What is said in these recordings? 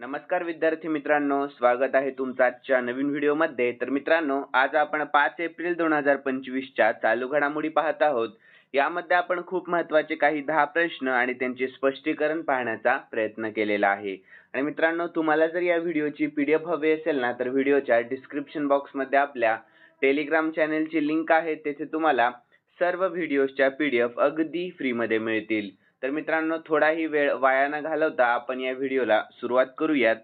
नमस्कार विद्यार्थी मित्रांनो स्वागत आहे तुमचं आजच्या नवीन व्हिडिओमध्ये. तर मित्रांनो आज आपण पाच एप्रिल दोन हजार पंचवीसच्या चालू घडामोडी पाहत आहोत. यामध्ये आपण खूप महत्त्वाचे काही दहा प्रश्न आणि त्यांचे स्पष्टीकरण पाहण्याचा प्रयत्न केलेला आहे. आणि मित्रांनो तुम्हाला जर या व्हिडिओची पी डी एफ हवी असेल ना तर व्हिडिओच्या डिस्क्रिप्शन बॉक्समध्ये आपल्या टेलिग्राम चॅनेलची लिंक आहे तेथे तुम्हाला सर्व व्हिडिओच्या एफ अगदी फ्रीमध्ये मिळतील. तर मित्रांनो थोडाही वेळ वाया न घालवता आपण या व्हिडिओला सुरुवात करूयात.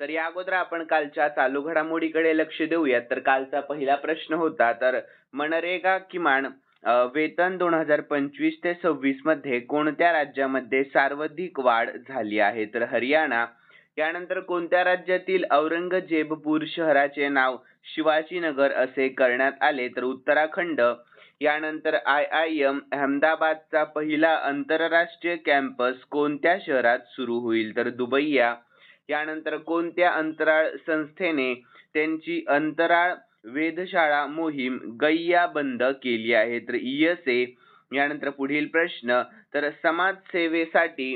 तर या अगोदर आपण कालच्या चालू घडामोडीकडे लक्ष देऊयात. तर कालचा पहिला प्रश्न होता तर मनरेगा किमान वेतन दोन हजार पंचवीस ते सव्वीसमध्ये कोणत्या राज्यामध्ये सर्वाधिक वाढ झाली आहे? तर हरियाणा. यानंतर कोणत्या राज्यातील औरंगजेबपूर शहराचे नाव शिवाजीनगर असे करण्यात आले? तर उत्तराखंड. यानंतर आय आय एम अहमदाबादचा पहिला आंतरराष्ट्रीय कॅम्पस कोणत्या शहरात सुरू होईल? तर दुबई या यानंतर कोणत्या अंतराळ संस्थेने त्यांची अंतराळ वेधशाळा मोहीम गैया बंद केली आहे? तर एस ए. यानंतर पुढील प्रश्न तर समाजसेवेसाठी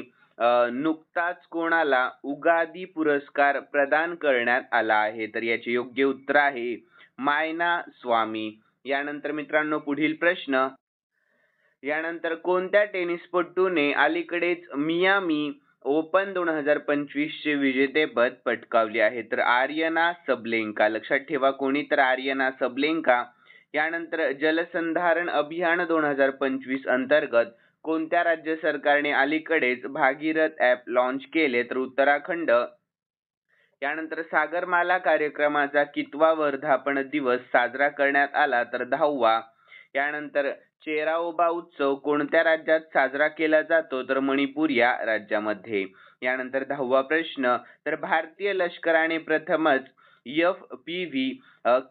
नुकताच कोणाला उगादी पुरस्कार प्रदान करण्यात आला आहे? तर याचे योग्य उत्तर आहे मायना स्वामी. यानंतर मित्रांनो पुढील प्रश्न. यानंतर कोणत्या टेनिसपटूने अलीकडेच मियामी ओपन दोन हजार पंचवीस चे विजेतेपद पटकावले आहे? तर आर्यना सबलेंका. लक्षात ठेवा कोणी तर आर्यना सबलेंका. यानंतर जलसंधारण अभियान दोन हजार पंचवीस अंतर्गत कोणत्या राज्य सरकारने अलीकडेच भागीरथ ॲप लॉन्च केले? तर उत्तराखंड यानंतर सागरमाला कार्यक्रमाचा कितवा वर्धापन दिवस साजरा करण्यात आला तर दहावा. यानंतर चेराओबा उत्सव कोणत्या राज्यात साजरा केला जातो तर मणिपूर या राज्यामध्ये. यानंतर दहावा प्रश्न तर भारतीय लष्कराने प्रथमच एफ पी व्ही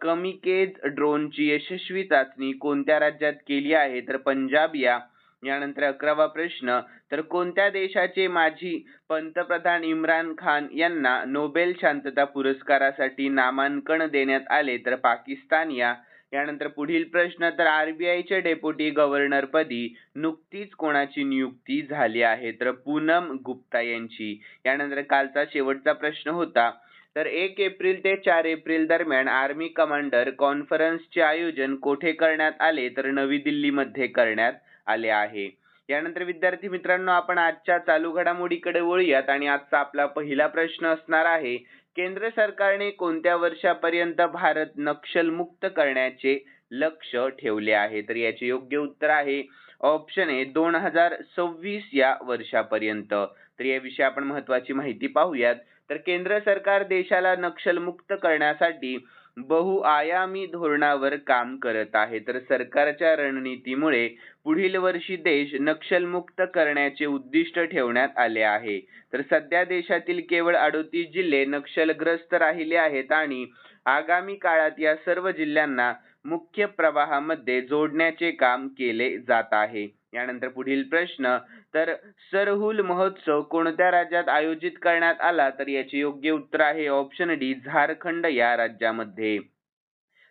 कमिकेज ड्रोनची यशस्वी चाचणी कोणत्या राज्यात केली आहे? तर पंजाब या. यानंतर अकरावा प्रश्न तर कोणत्या देशाचे माजी पंतप्रधान इम्रान खान यांना नोबेल शांतता पुरस्कारासाठी नामांकन देण्यात आले? तर पाकिस्तान या. यानंतर पुढील प्रश्न तर RBI चे डेप्युटी गव्हर्नर पदी नुकतीच कोणाची नियुक्ती झाली आहे? तर पूनम गुप्ता यांची. यानंतर कालचा शेवटचा प्रश्न होता तर एक एप्रिल ते चार एप्रिल दरम्यान आर्मी कमांडर कॉन्फरन्सचे आयोजन कोठे करण्यात आले? तर नवी दिल्लीमध्ये करण्यात आले आहे. यानंतर विद्यार्थी मित्रांनो आपण आजच्या चालू घडामोडीकडे वळूयात आणि आजचा आपला पहिला प्रश्न असणार आहे केंद्र सरकारने कोणत्या वर्षापर्यंत भारत नक्षलमुक्त करण्याचे लक्ष ठेवले आहे? तर याचे योग्य उत्तर आहे ऑप्शन ए दोन हजार सव्वीस या वर्षापर्यंत. तर याविषयी आपण महत्वाची माहिती पाहूयात. तर केंद्र सरकार देशाला नक्षलमुक्त करण्यासाठी बहुआयामी धोरणावर काम करत आहे. तर सरकारच्या रणनीतीमुळे पुढील वर्षी देश नक्षलमुक्त करण्याचे उद्दिष्ट ठेवण्यात आले आहे. तर सध्या देशातील केवळ अडोतीस जिल्हे नक्षलग्रस्त राहिले आहेत आणि आगामी काळात या सर्व जिल्ह्यांना मुख्य प्रवाहामध्ये जोडण्याचे काम केले जात आहे. यानंतर पुढील प्रश्न तर सरहुल महोत्सव कोणत्या राज्यात आयोजित करण्यात आला? तर याचे योग्य उत्तर आहे ऑप्शन डी झारखंड या राज्यामध्ये.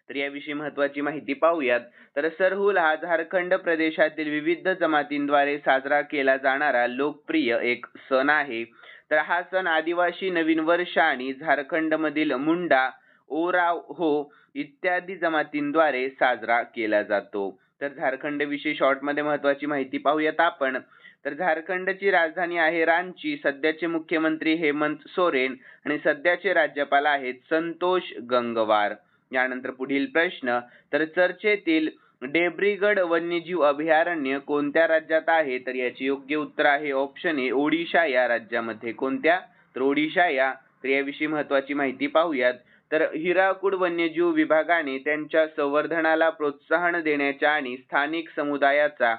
तर याविषयी महत्वाची माहिती पाहूयात. तर सरहुल हा झारखंड प्रदेशातील विविध जमातींद्वारे साजरा केला जाणारा लोकप्रिय एक सण आहे. तर हा सण आदिवासी नवीन वर्ष आणि झारखंडमधील मुंडा ओराव हो इत्यादी जमातींद्वारे साजरा केला जातो. तर झारखंड विषयी शॉर्टमध्ये महत्वाची माहिती पाहूयात आपण. तर झारखंडची राजधानी आहे रांची. सध्याचे मुख्यमंत्री हेमंत सोरेन आणि सध्याचे राज्यपाल आहेत संतोष गंगवार. यानंतर पुढील प्रश्न तर चर्चेतील डेब्रीगड वन्यजीव अभयारण्य कोणत्या राज्यात आहे? तर याचे योग्य उत्तर आहे ऑप्शन ए ओडिशा. या राज्यामध्ये कोणत्या? तर ओडिशा या. तर याविषयी महत्वाची माहिती पाहूयात. तर हिराकूड वन्यजीव विभागाने त्यांच्या संवर्धनाला प्रोत्साहन देण्याच्या आणि स्थानिक समुदायाचा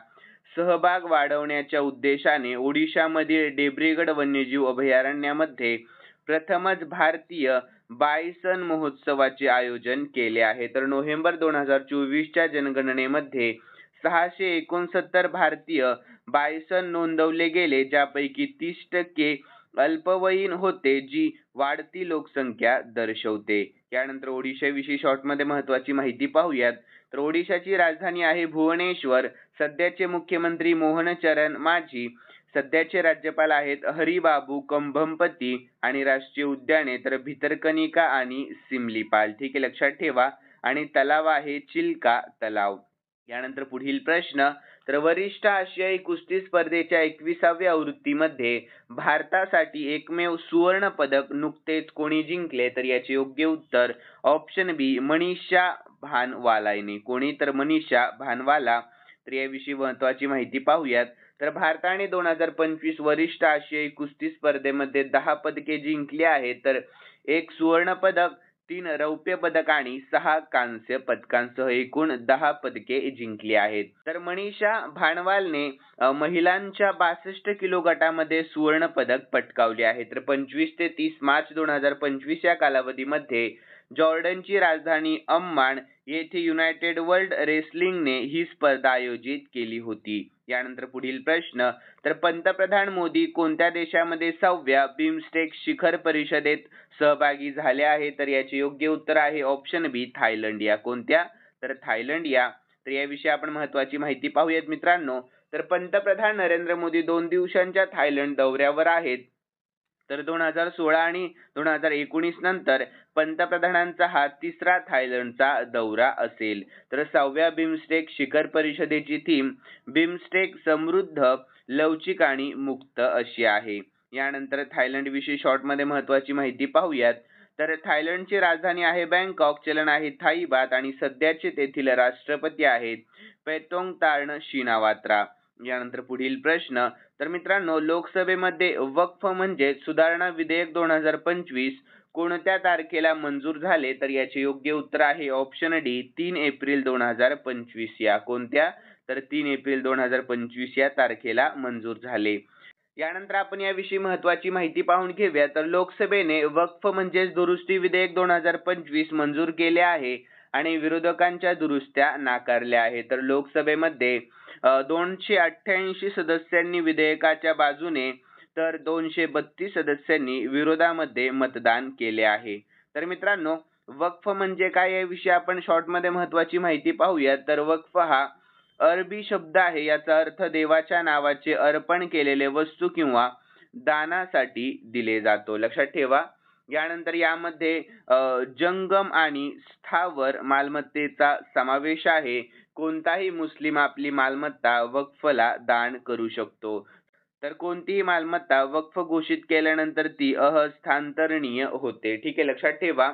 सहभाग वाढवण्याच्या उद्देशाने ओडिशामधील डेब्रीगड वन्यजीव अभयारण्यामध्ये प्रथमच भारतीय बायसन महोत्सवाचे आयोजन केले आहे. तर नोव्हेंबर दोन हजार चोवीसच्या जनगणनेमध्ये सहाशे एकोणसत्तर भारतीय बायसन नोंदवले गेले ज्यापैकी तीस टक्के अल्पवयीन होते जी वाढती लोकसंख्या दर्शवते. यानंतर ओडिशाविषयी शॉर्टमध्ये महत्वाची माहिती पाहूयात. तर ओडिशाची राजधानी आहे भुवनेश्वर. सध्याचे मुख्यमंत्री मोहन चरण माझी सध्याचे राज्यपाल आहेत हरिबाबू कंभमपती आणि राष्ट्रीय उद्याने तर भितरकनिका आणि सिमलीपाल. ठीक आहे लक्षात ठेवा. आणि तलाव आहे चिल्का तलाव. यानंतर पुढील प्रश्न तर वरिष्ठ आशियाई कुस्ती स्पर्धेच्या एकविसाव्या आवृत्तीमध्ये भारतासाठी एकमेव सुवर्ण पदक नुकतेच कोणी जिंकले तर याचे योग्य उत्तर ऑप्शन बी मनीषा भानवालाने कोणी तर मनीषा भानवाला. तर याविषयी महत्वाची माहिती पाहूयात. तर भारताने दोन हजार पंचवीस वरिष्ठ आशियाई कुस्ती स्पर्धेमध्ये दहा पदके जिंकली आहेत तर एक सुवर्ण पदक तीन रौप्य पदक आणि सहा कांस्य पदकांसह एकूण दहा पदके जिंकली आहेत. तर मनीषा भानवालने महिलांच्या बासष्ट किलो गटामध्ये सुवर्ण पदक पटकावले आहे. तर पंचवीस ते तीस मार्च दोन हजार पंचवीस या कालावधीमध्ये जॉर्डनची राजधानी अम्मान येथे युनायटेड वर्ल्ड रेसलिंगने ही स्पर्धा आयोजित केली होती. यानंतर पुढील प्रश्न. तर पंतप्रधान मोदी कोणत्या देशामध्ये सहाव्या बिमस्टेक शिखर परिषदेत सहभागी झाले आहे? तर याचे योग्य उत्तर आहे ऑप्शन बी थायलंड या कोणत्या? तर थायलंड या तर याविषयी आपण महत्वाची माहिती पाहूयात मित्रांनो. तर पंतप्रधान नरेंद्र मोदी दोन दिवसांच्या थायलंड दौऱ्यावर आहेत. तर दोन हजार सोळा आणि दोन हजार एकोणीस नंतर पंतप्रधानांचा हा तिसरा थायलंडचा दौरा असेल. तर सहाव्या बिमस्टेक शिखर परिषदेची थीम बिमस्टेक समृद्ध लवचिक आणि मुक्त अशी आहे. यानंतर थायलंड विषयी शॉर्टमध्ये महत्वाची माहिती पाहूयात. तर थायलंडची राजधानी आहे बँकॉक चलन आहे थाई बात आणि सध्याचे तेथील राष्ट्रपती आहेत पेतोंग तार्ण शिनावात्रा यानंतर पुढील प्रश्न तर मित्रांनो लोकसभेमध्ये वक्फ म्हणजे सुधारणा विधेयक दोन हजार पंचवीस कोणत्या तारखेला मंजूर झाले तर याचे योग्य उत्तर आहे ऑप्शन डी तीन एप्रिल दोन हजार पंचवीस या. कोणत्या? तर तीन एप्रिल दोन हजार पंचवीस या तारखेला मंजूर झाले. यानंतर आपण याविषयी महत्वाची माहिती पाहून घेऊया. तर लोकसभेने वक्फ म्हणजेच दुरुस्ती विधेयक दोन हजार पंचवीस मंजूर केले आहे आणि विरोधकांच्या दुरुस्त्या नाकारल्या आहे तर लोकसभेमध्ये दोनशे अठ्ठ्याऐंशी सदस्यांनी विधेयकाच्या बाजूने तर दोनशे बत्तीस सदस्यांनी विरोधामध्ये मतदान केले आहे. तर मित्रांनो वक्फ म्हणजे काय याविषयी आपण शॉर्टमध्ये महत्त्वाची महत्वाची माहिती पाहूया. तर वक्फ हा अरबी शब्द आहे. याचा अर्थ देवाच्या नावाचे अर्पण केलेले वस्तू किंवा दानासाठी दिले जातो. लक्षात ठेवा. यानंतर यामध्ये जंगम आणि स्थावर मालमत्तेचा समावेश आहे. कोणताही मुस्लिम आपली मालमत्ता वक्फला दान करू शकतो. तर कोणतीही मालमत्ता वक्फ घोषित केल्यानंतर ती अहस्तांतरणीय होते. ठीक आहे लक्षात ठेवा.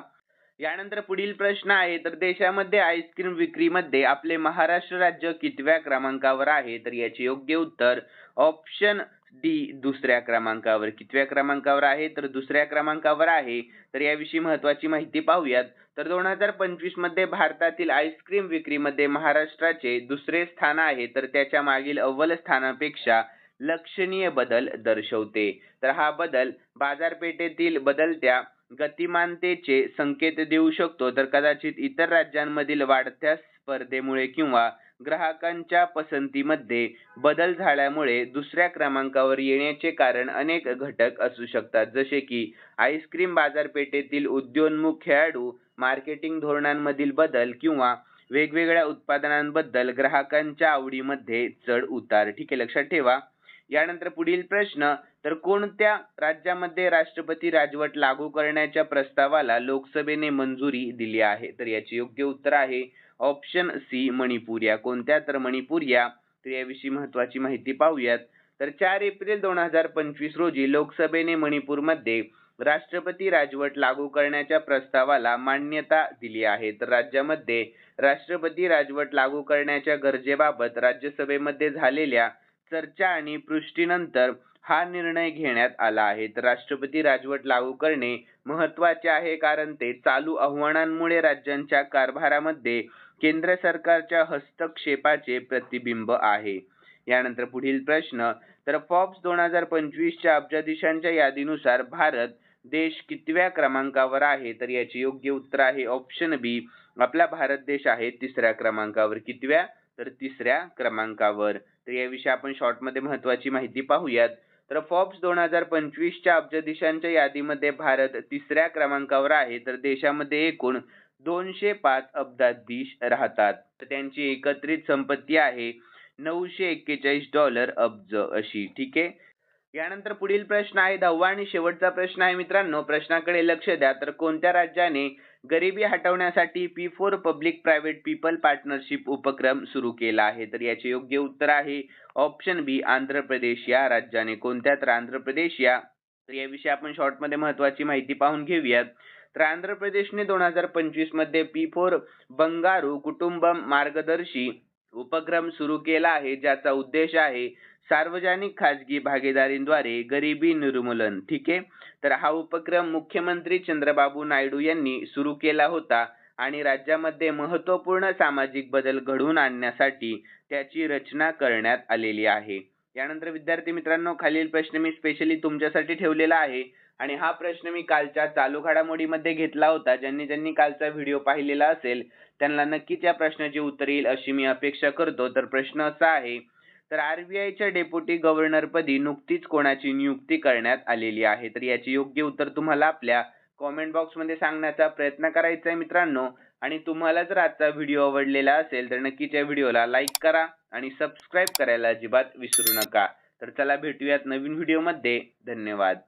यानंतर पुढील प्रश्न आहे तर देशामध्ये आईस्क्रीम विक्रीमध्ये आपले महाराष्ट्र राज्य कितव्या क्रमांकावर आहे? तर याचे योग्य उत्तर ऑप्शन डी दुसऱ्या क्रमांकावर. कितव्या क्रमांकावर आहे? तर दुसऱ्या क्रमांकावर आहे. तर याविषयी महत्वाची माहिती पाहूयात. तर दोन हजार पंचवीसमध्ये भारतातील आईस्क्रीम विक्रीमध्ये महाराष्ट्राचे दुसरे स्थान आहे. तर त्याच्या मागील अव्वल स्थानापेक्षा लक्षणीय बदल दर्शवते. तर हा बदल बाजारपेठेतील बदलत्या गतिमानतेचे संकेत देऊ शकतो. तर कदाचित इतर राज्यांमधील वाढत्या स्पर्धेमुळे किंवा ग्राहकांच्या पसंतीमध्ये बदल झाल्यामुळे दुसऱ्या क्रमांकावर येण्याचे कारण अनेक घटक असू शकतात. जसे की आईस्क्रीम बाजारपेठेतील उद्योन्मुख खेळाडू मार्केटिंग धोरणांमधील बदल किंवा वेगवेगळ्या उत्पादनांबद्दल ग्राहकांच्या आवडीमध्ये चढ उतार. ठीक आहे लक्षात ठेवा. यानंतर पुढील प्रश्न तर कोणत्या राज्यामध्ये राष्ट्रपती राजवट लागू करण्याच्या प्रस्तावाला लोकसभेने मंजुरी दिली आहे? तर याचे योग्य उत्तर आहे ऑप्शन सी मणिपूर या कोणत्या? तर मणिपूर या तर याविषयी महत्वाची माहिती पाहूयात. तर चार एप्रिल दोन हजार पंचवीस रोजी लोकसभेने मणिपूरमध्ये राष्ट्रपती राजवट लागू करण्याच्या प्रस्तावाला मान्यता दिली आहे. तर राज्यामध्ये राष्ट्रपती राजवट लागू करण्याच्या गरजेबाबत राज्यसभेमध्ये झालेल्या चर्चा आणि पृष्टीनंतर हा निर्णय घेण्यात आला आहे. तर राष्ट्रपती राजवट लागू करणे महत्त्वाचे आहे कारण ते चालू आव्हानांमुळे राज्यांच्या कारभारामध्ये केंद्र सरकारच्या हस्तक्षेपाचे प्रतिबिंब आहे. यानंतर पुढील प्रश्न तर फॉब्स दोन हजार पंचवीसच्या अब्जाधीशांच्या यादीनुसार भारत देश कितव्या क्रमांकावर आहे? तर याचे योग्य उत्तर आहे ऑप्शन बी आपला भारत देश आहे तिसऱ्या क्रमांकावर. कितव्या? तर तिसऱ्या क्रमांकावर. तर याविषयी आपण शॉर्टमध्ये महत्त्वाची महत्वाची माहिती पाहूयात. तर फॉब्स दोन हजार पंचवीसच्या अब्जाधीशांच्या यादीमध्ये भारत तिसऱ्या क्रमांकावर आहे. तर देशामध्ये एकूण दोनशे पाच अब्जाधीश राहतात. तर त्यांची एकत्रित संपत्ती आहे नऊशे एक्केचाळीस डॉलर अब्ज अशी. ठीक आहे? यानंतर पुढील प्रश्न आहे. दहावा आणि शेवटचा प्रश्न आहे मित्रांनो. प्रश्नाकडे लक्ष द्या. तर कोणत्या राज्याने गरिबी हटवण्यासाठी P four public private people partnership उपक्रम सुरू केला आहे. तर याचे योग्य उत्तर आहे ऑप्शन बी आंध्र प्रदेश. या राज्याने कोणत्या तर आंध्र प्रदेश या? तर याविषयी आपण शॉर्टमध्ये महत्वाची माहिती पाहून घेऊयात. तर आंध्र प्रदेशने दोन हजार पंचवीसमध्ये पी फोर बंगारू कुटुंबम मार्गदर्शी उपक्रम सुरू केला आहे ज्याचा उद्देश आहे सार्वजनिक खाजगी भागीदारीद्वारे गरिबी निर्मूलन ठीक आहे? तर हा उपक्रम मुख्यमंत्री चंद्रबाबू नायडू यांनी सुरू केला होता आणि राज्यामध्ये महत्त्वपूर्ण सामाजिक बदल घडवून आणण्यासाठी त्याची रचना करण्यात आलेली आहे. यानंतर विद्यार्थी मित्रांनो खालील प्रश्न मी स्पेशली तुमच्यासाठी ठेवलेला आहे आणि हा प्रश्न मी कालच्या चालू घडामोडीमध्ये घेतला होता. ज्यांनी ज्यांनी कालचा व्हिडिओ पाहिलेला असेल त्यांना नक्कीच या प्रश्नाची उत्तर येईल अशी मी अपेक्षा करतो. तर प्रश्न असा आहे तर आरबीआयच्या डेप्युटी गव्हर्नरपदी नुकतीच कोणाची नियुक्ती करण्यात आलेली आहे? तर याचे योग्य उत्तर तुम्हाला आपल्या कॉमेंट बॉक्समध्ये सांगण्याचा प्रयत्न करायचा आहे मित्रांनो. आणि तुम्हाला जर आजचा व्हिडिओ आवडलेला असेल तर नक्कीच या व्हिडिओला लाईक करा आणि सबस्क्राईब करायला अजिबात विसरू नका. तर चला भेटूयात नवीन व्हिडिओमध्ये धन्यवाद.